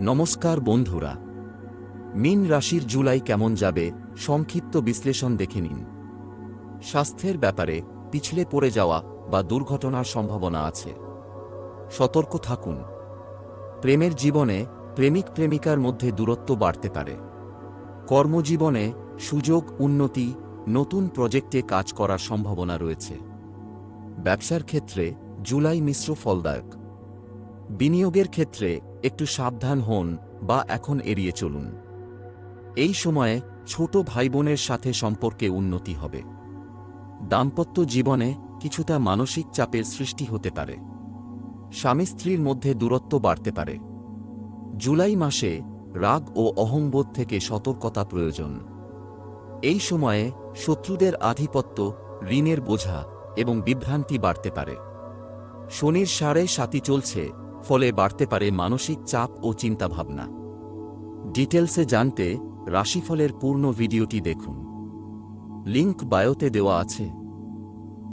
নমস্কার বন্ধুরা। মিন রাশির জুলাই কেমন যাবে, সংক্ষিপ্ত বিশ্লেষণ দেখে নিন। স্বাস্থ্যের ব্যাপারে পিছলে পড়ে যাওয়া বা দুর্ঘটনার সম্ভাবনা আছে। সতর্ক থাকুন। প্রেমের জীবনে প্রেমিক প্রেমিকার মধ্যে দূরত্ব বাড়তে পারে। কর্মজীবনে সুযোগ, উন্নতি, নতুন প্রজেক্টে কাজ করার সম্ভাবনা রয়েছে। ব্যবসার ক্ষেত্রে জুলাই মিশ্র ফলদায়ক। বিনিয়োগের ক্ষেত্রে একটু সাবধান হন বা এখন এড়িয়ে চলুন। এই সময়ে ছোট ভাইবোনের সাথে সম্পর্কে উন্নতি হবে। দাম্পত্য জীবনে কিছুটা মানসিক চাপের সৃষ্টি হতে পারে। স্বামী স্ত্রীর মধ্যে দূরত্ব বাড়তে পারে। জুলাই মাসে রাগ ও অহংবোধ থেকে সতর্কতা প্রয়োজন। এই সময়ে শত্রুদের আধিপত্য, ঋণের বোঝা এবং বিভ্রান্তি বাড়তে পারে। শনির সাড়ে সাতি চলছে ফলে বাড়তে পারে মানসিক চাপ ও চিন্তাভাবনা। ডিটেলসে জানতে রাশিফলের পূর্ণ ভিডিওটি দেখুন। লিংক বায়োতে দেওয়া আছে।